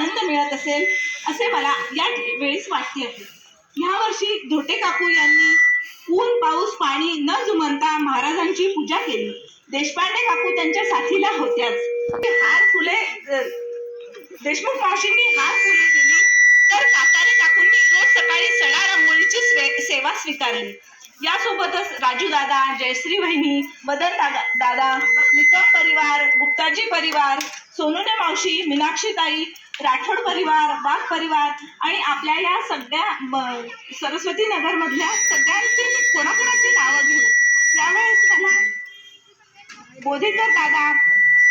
आनंद मिळत असेल असे मला या वेळीच वाटते. आहे यावर्षी धोटे काकू यांनी ऊन पाऊस पाणी न जुमनता महाराजांची पूजा केली. देशपांडे काकू त्यांच्या साथीला होत्याच. ते हार फुले देशमुख मावशींनी हार फुले दिली. तर काकारे काकूंनी रोज सकाळी सडा रांगोळीची सेवा स्वीकारली. यासोबतच राजू दादा जयश्री वहिनी मदन दादा दादा निकम परिवार गुप्ताजी परिवार सोनुने मावशी मीनाक्षी ताई राठोड परिवार बाग परिवार आणि आपल्या या सगळ्या सरस्वती नगर मधल्या सगळ्यांची मी कोणाकोणाची नावं घेऊ? त्यावेळेस मला बोधेकर दादा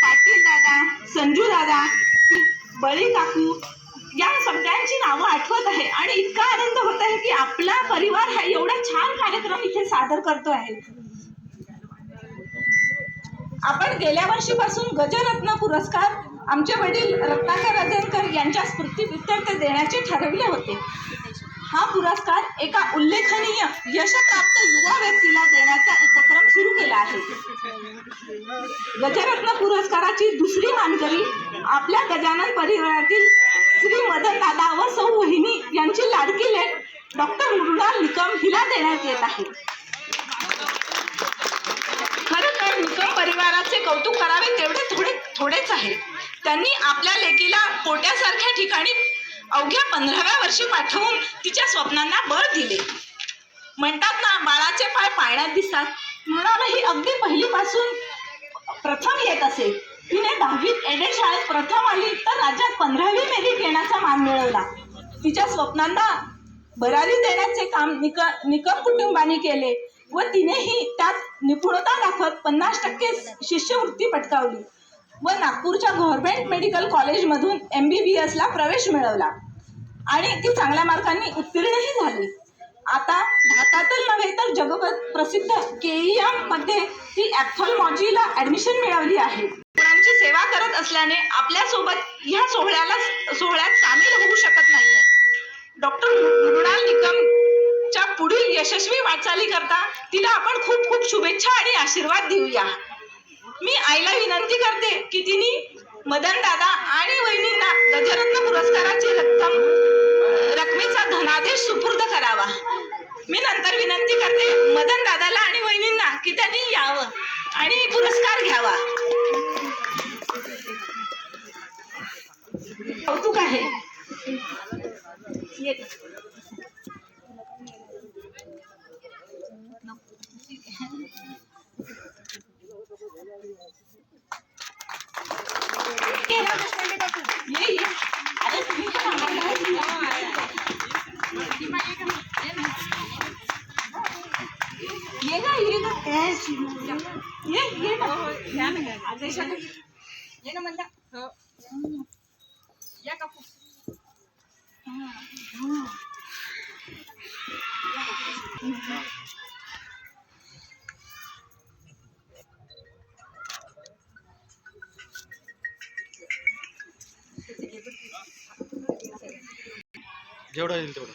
पाटील दादा संजू दादा बळी काकू या सगळ्यांची नावं आठवत आहे. आणि इतका आनंद होत आहे की आपला परिवार हा एवढा छान कार्यक्रम इथे सादर करतो आहे. आपण गेल्या वर्षीपासून गजरत्न पुरस्कार आमचे वडील रत्नाकर राजनकर यांच्या स्मृतीप्रित्यर्थ देण्याचे ठरविले होते. हा पुरस्कार एका उल्लेखनीय यशप्राप्त युवा व्यक्तीला देण्याचा उपक्रम सुरू केला आहे. गजरत्न पुरस्काराची दुसरी मानकरी आपल्या गजानन परिवारातील श्री मदन दादा व सौ वहिनी यांची लाडकी लेख डॉक्टर मृणाल निकम हिला देण्यात येत आहे. खरं तर निकम परिवाराचे कौतुक करावे तेवढे थोडे थोडेच आहे. त्यांनी आपल्या लेकीला पोट्यासारख्या ठिकाणी अवघ्या पंधराव्या वर्षी पाठवून तिच्या स्वप्नांना बळ दिले. म्हणतात ना बाळाचे पाय पाळण्यात दिसतात. मृणालही अगदी पहिलीपासून प्रथम येत असे. तिने दहावीत एडे शाळेत प्रथम आली तर राज्यात पंधरावी मेरिट येण्याचा मान मिळवला. तिच्या स्वप्नांना भरारी देण्याचे काम निक निकम कुटुंबाने केले व तिनेही त्यात निपुणता दाखवत पन्नास टक्के शिष्यवृत्ती पटकावली व नागपूरच्या गव्हर्नमेंट मेडिकल कॉलेजमधून एम बी बी एसला प्रवेश मिळवला. आणि ती चांगल्या मार्कांनी उत्तीर्णही झाली. आता भारतातील नव्हे तर जगभर प्रसिद्ध के मध्ये ती ॲथॉलॉजीला ॲडमिशन मिळवली आहे. रुग्णांची सेवा करत असल्याने आपल्यासोबत ह्या सोहळ्याला सोहळ्यात सामील होऊ शकत नाहीये. यशस्वी वाटचाली करता तिला आपण खूप खूप शुभेच्छा आणि आशीर्वाद देऊया. मी आईला विनंती करते की तिने मदन दादा आणि वहिनींना गजरत्न पुरस्काराची रक्कम रकमेचा धनादेश सुपूर्द करावा. मी नंतर विनंती करते मदन दादाला आणि वहिनींना की त्यांनी यावं आणि पुरस्कार घ्यावा. कौतुक आहे. ये. ये ना. ये, जेवढं येईल तेवढं